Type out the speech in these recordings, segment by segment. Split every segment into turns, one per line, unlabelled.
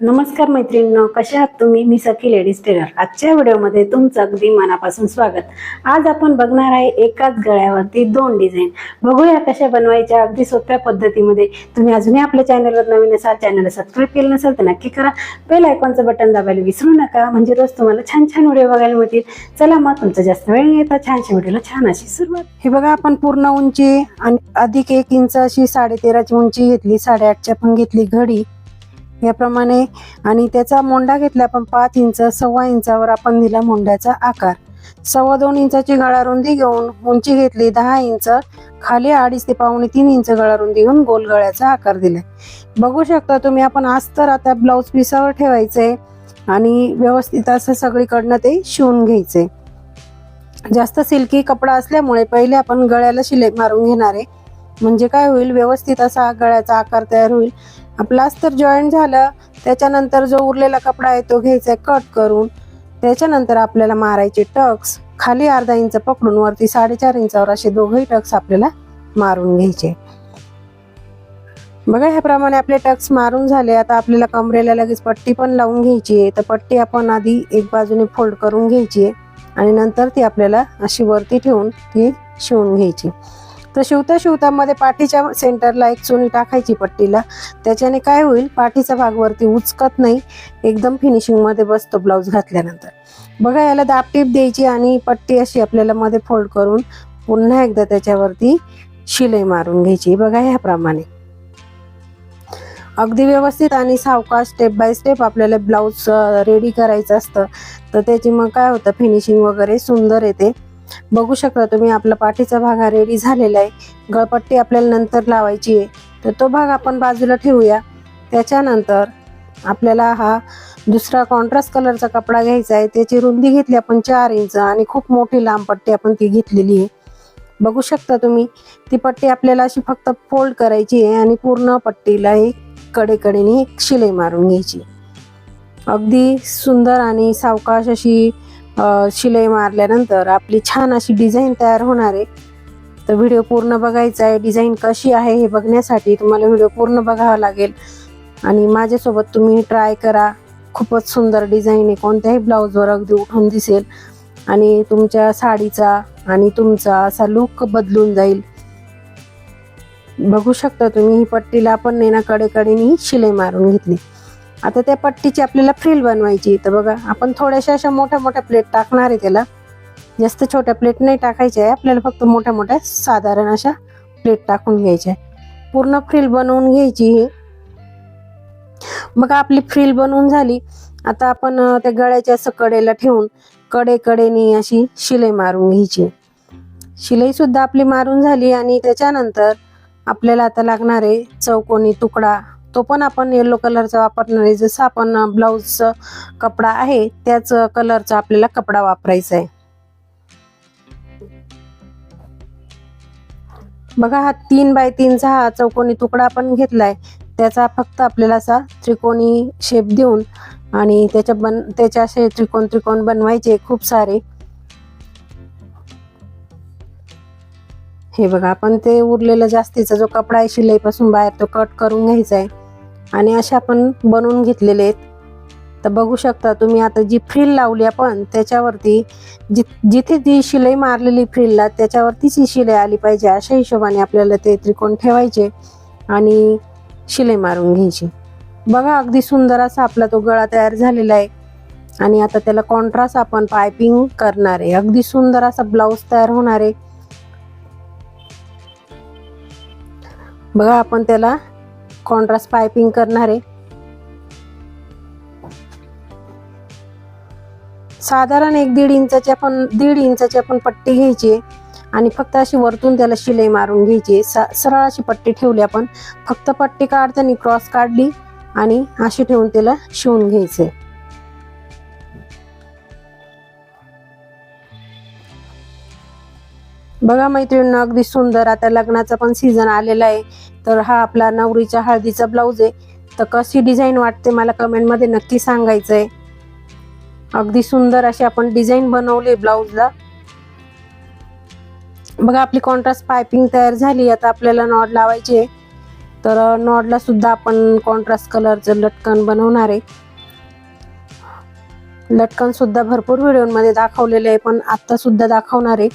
नमस्कार मैत्रिणींनो कशा आहात तुम्ही? मी सखी लेडीज टेलर. आजच्या व्हिडिओमध्ये तुमचं अगदी मनापासून स्वागत. आज आपण बघणार आहे एकाच गळ्यावरती दोन डिझाईन बघूया कशा बनवायच्या अगदी सोप्या पद्धतीमध्ये. तुम्ही अजूनही आपल्या चॅनलवर नवीन असाल चॅनलला सबस्क्राईब केलं नसेल तर नक्की करा. बेल आयकॉनचं बटन दाबायला विसरू नका. म्हणजे रोज तुम्हाला छान छान व्हिडिओ बघायला मिळतील. चला मग तुमचा जास्त वेळ नाही येता छानशा व्हिडिओला छान अशी सुरुवात. हे बघा आपण पूर्ण उंची आणि अधिक एक इंच अशी साडेतेराची उंची घेतली साडेआठच्या पण घेतली घडी. याप्रमाणे आणि त्याचा मोंडा घेतला आपण पाच इंच सव्वा इंचावर आपण दिला मोंड्याचा आकार. सव्वा दोन इंचाची गळा रुंदी घेऊन उंची घेतली दहा इंच खाली अडीच ते पावणे तीन इंच गळा रुंदी घेऊन गोल गळ्याचा आकार दिला. बघू शकता तुम्ही आपण आज तर आता ब्लाऊज पिसावर ठेवायचंय आणि व्यवस्थित असं सगळीकडनं ते शिवून घ्यायचंय जास्त सिल्की कपडा असल्यामुळे पहिले आपण गळ्याला शिलाई मारून घेणार आहे. म्हणजे काय होईल व्यवस्थित असा गळ्याचा आकार तयार होईल. प्लास्टर जॉईंट झालं त्याच्यानंतर जो उरलेला कपडा आहे तो घ्यायचा आहे कट करून. त्याच्यानंतर आपल्याला मारायचे टक्स खाली अर्धा इंच पकडून वरती साडेचार इंचावर असे दोघंही टक्स आपल्याला मारून घ्यायचे. बघा ह्याप्रमाणे आपले टक्स मारून झाले. आता आपल्याला कमरेला लगेच पट्टी पण लावून घ्यायची आहे. तर पट्टी आपण आधी एक बाजूने फोल्ड करून घ्यायची आहे आणि नंतर ती आपल्याला अशी वरती ठेवून ती शिवून घ्यायची. तर शिवता शिवतामध्ये पाठीच्या सेंटरला एक चुनी टाकायची पट्टीला. त्याच्याने काय होईल पाठीचा भाग वरती उचकत नाही एकदम फिनिशिंगमध्ये बसतो ब्लाऊज घातल्यानंतर. बघा याला दाबटीप द्यायची आणि पट्टी अशी आपल्याला मध्ये फोल्ड करून पुन्हा एकदा त्याच्यावरती शिलाई मारून घ्यायची. बघा ह्याप्रमाणे. अगदी व्यवस्थित आणि सावकाश स्टेप बाय स्टेप आपल्याला ब्लाऊज रेडी करायचं असतं. तर त्याची मग काय होतं फिनिशिंग वगैरे सुंदर येते. बघू शकता तुम्ही आपला पाठीचा भाग हा रेडी झालेला आहे. गळपट्टी आपल्याला नंतर लावायची आहे. तर तो भाग आपण बाजूला ठेवूया. त्याच्यानंतर आपल्याला हा दुसरा कॉन्ट्रास्ट कलरचा कपडा घ्यायचा आहे. त्याची रुंदी घेतली आपण चार इंच आणि खूप मोठी लांब पट्टी आपण ती घेतलेली आहे. बघू शकता तुम्ही ती पट्टी आपल्याला अशी फक्त फोल्ड करायची आहे आणि पूर्ण पट्टीला एक कडेकडेने एक शिलाई मारून घ्यायची अगदी सुंदर आणि सावकाश अशी शिलाई मारल्यानंतर आपली छान अशी डिझाईन तयार होणार आहे. तर व्हिडिओ पूर्ण बघायचा आहे. डिझाईन कशी आहे हे बघण्यासाठी तुम्हाला व्हिडिओ पूर्ण बघावा लागेल. आणि माझ्यासोबत तुम्ही ट्राय करा. खूपच सुंदर डिझाईन आहे. कोणत्याही ब्लाऊजवर अगदी उठून दिसेल. आणि तुमच्या साडीचा आणि तुमचा असा लुक बदलून जाईल. बघू शकता तुम्ही ही पट्टीला आपण नेना कडेकडेने शिलाई मारून घेतली. आता त्या पट्टीची आपल्याला फ्रिल बनवायची तर बघा आपण थोड्याशा अशा मोठ्या मोठ्या प्लेट टाकणार आहे त्याला. जास्त छोट्या प्लेट नाही टाकायच्या आहे. आपल्याला फक्त मोठ्या मोठ्या साधारण अशा प्लेट टाकून घ्यायच्या आहे. पूर्ण फ्रिल बनवून घ्यायची ही मग आपली फ्रिल बनवून झाली. आता आपण त्या गळ्याच्या असं कडेला ठेवून कडे कडेने अशी शिलाई मारून घ्यायची शिलाई सुद्धा आपली मारून झाली आणि त्याच्यानंतर आपल्याला आता लागणार आहे चौकोनी तुकडा. तो पण आपण येलो कलरचा वापरणार आहे. जसं आपण ब्लाऊजचा कपडा आहे त्याच कलरचा आपल्याला कपडा वापरायचा आहे. बघा हा तीन बाय तीनचा हा चौकोनी तुकडा आपण घेतलाय. त्याचा फक्त आपल्याला असा त्रिकोणी शेप देऊन आणि त्याच्या बन त्याच्या असे त्रिकोण त्रिकोण बनवायचे खूप सारे. हे बघा आपण ते उरलेला जास्तीचा जो कपडा आहे शिलाईपासून बाहेर तो कट करून घ्यायचा आहे. आणि असे आपण बनवून घेतलेले आहेत. तर बघू शकता तुम्ही आता जी फ्रिल लावली आपण त्याच्यावरती जि जिथे जी शिलाई मारलेली फ्रिलला त्याच्यावरतीच ही शिलाई आली पाहिजे. अशा हिशोबाने आपल्याला ते त्रिकोण ठेवायचे आणि शिलाई मारून घ्यायची. बघा अगदी सुंदर असा आपला तो गळा तयार झालेला आहे. आणि आता त्याला कॉन्ट्रास्ट आपण पायपिंग करणार आहे. अगदी सुंदर असा ब्लाऊज तयार होणार आहे. बघा आपण त्याला कॉन्ट्रास्ट पायपिंग करणार आहे. साधारण एक दीड इंचाची आपण दीड इंचाची आपण पट्टी घ्यायची आहे आणि फक्त अशी वरतून त्याला शिलाई मारून घ्यायची सा सरळ अशी पट्टी ठेवली आपण. फक्त पट्टी काढताना क्रॉस काढली आणि अशी ठेवून त्याला शिवून घ्यायचे बघा मैत्रिणींना अगदी सुंदर आता लग्नाचा पण सीझन आलेला आहे. तर हा आपला नवरीच्या हळदीचा ब्लाऊज आहे. तर कशी डिझाईन वाटते मला कमेंटमध्ये नक्की सांगायचं आहे अगदी सुंदर अशी आपण डिझाईन बनवली ब्लाऊजला बघा आपली कॉन्ट्रास्ट पायपिंग तयार झाली. आता आपल्याला नॉड लावायची आहे. तर नॉडला सुद्धा आपण कॉन्ट्रास्ट कलरचं लटकन बनवणार आहे. लटकन सुद्धा भरपूर व्हिडिओमध्ये दाखवलेले आहे पण आत्ता सुद्धा दाखवणार आहे.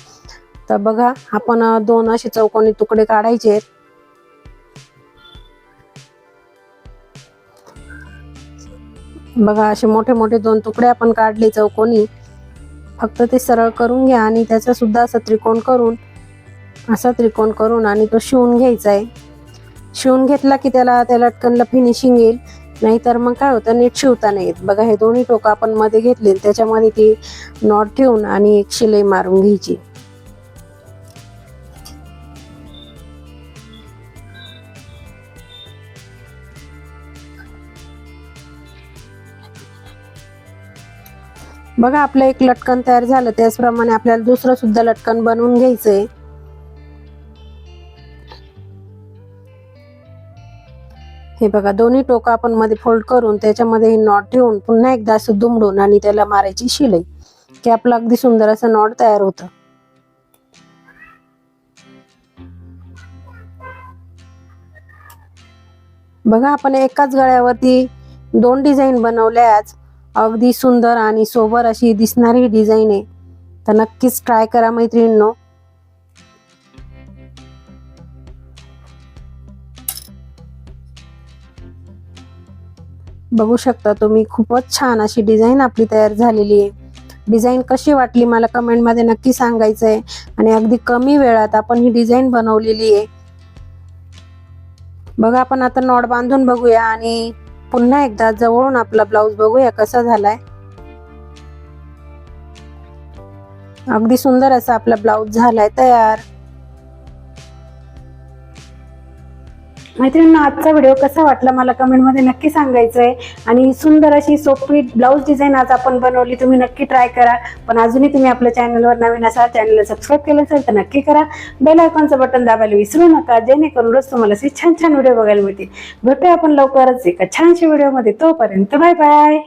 तर बघा आपण दोन असे चौकोनी तुकडे काढायचे आहेत. बघा असे मोठे मोठे दोन तुकडे आपण काढले चौकोनी. फक्त ते सरळ करून घ्या आणि त्याचा सुद्धा असा त्रिकोण करून असा त्रिकोण करून आणि तो शिवून घ्यायचा आहे. शिवून घेतला की त्याला त्या लटकनला फिनिशिंग येईल. नाहीतर मग काय होतं नीट शिवता नाही येत. बघा हे दोन्ही टोकं आपण मध्ये घेतले त्याच्यामध्ये ती नॉट ठेवून आणि एक शिलाई मारून घ्यायची. बघा आपलं एक लटकन तयार झालं. त्याचप्रमाणे आपल्याला दुसरं सुद्धा लटकन बनवून घ्यायचंय. हे बघा दोन्ही टोकं आपण मध्ये फोल्ड करून त्याच्यामध्ये हे नॉट ठेवून पुन्हा एकदा असं दुमडून आणि त्याला मारायची शिलाई. की आपलं अगदी सुंदर असं नॉट तयार होतं. बघा आपण एकाच गळ्यावरती दोन डिझाईन बनवल्या आज अगदी सुंदर आणि सोबर अशी दिसणारी डिझाईन आहे. तर नक्कीच ट्राय करा मैत्रिणींनो. बघू शकता तुम्ही खूपच छान अशी डिझाईन आपली तयार झालेली आहे. डिझाईन कशी वाटली मला कमेंटमध्ये नक्की सांगायचं आहे आणि अगदी कमी वेळात आपण ही डिझाईन बनवलेली आहे. बघा आपण आता नॉट बांधून बघूया आणि पुन्हा एकदा जवळून आपला ब्लाऊज बघूया कसा झालाय. अगदी सुंदर असा आपला ब्लाऊज झालाय तयार. मैत्रिणींना आजचा व्हिडिओ कसा वाटला मला कमेंटमध्ये नक्की सांगायचं आहे आणि सुंदर अशी सोपी ब्लाऊज डिझाईन आज आपण बनवली तुम्ही नक्की ट्राय करा. पण अजूनही तुम्ही आपल्या चॅनलवर नवीन असाल चॅनलला सबस्क्राईब केलं असेल तर नक्की करा. बेल आयकॉनचं बटन दाबायला विसरू नका जेणेकरून रोज तुम्हाला असे छान छान व्हिडिओ बघायला मिळतील. भेटूया आपण लवकरच एका छानशा व्हिडिओमध्ये तोपर्यंत बाय बाय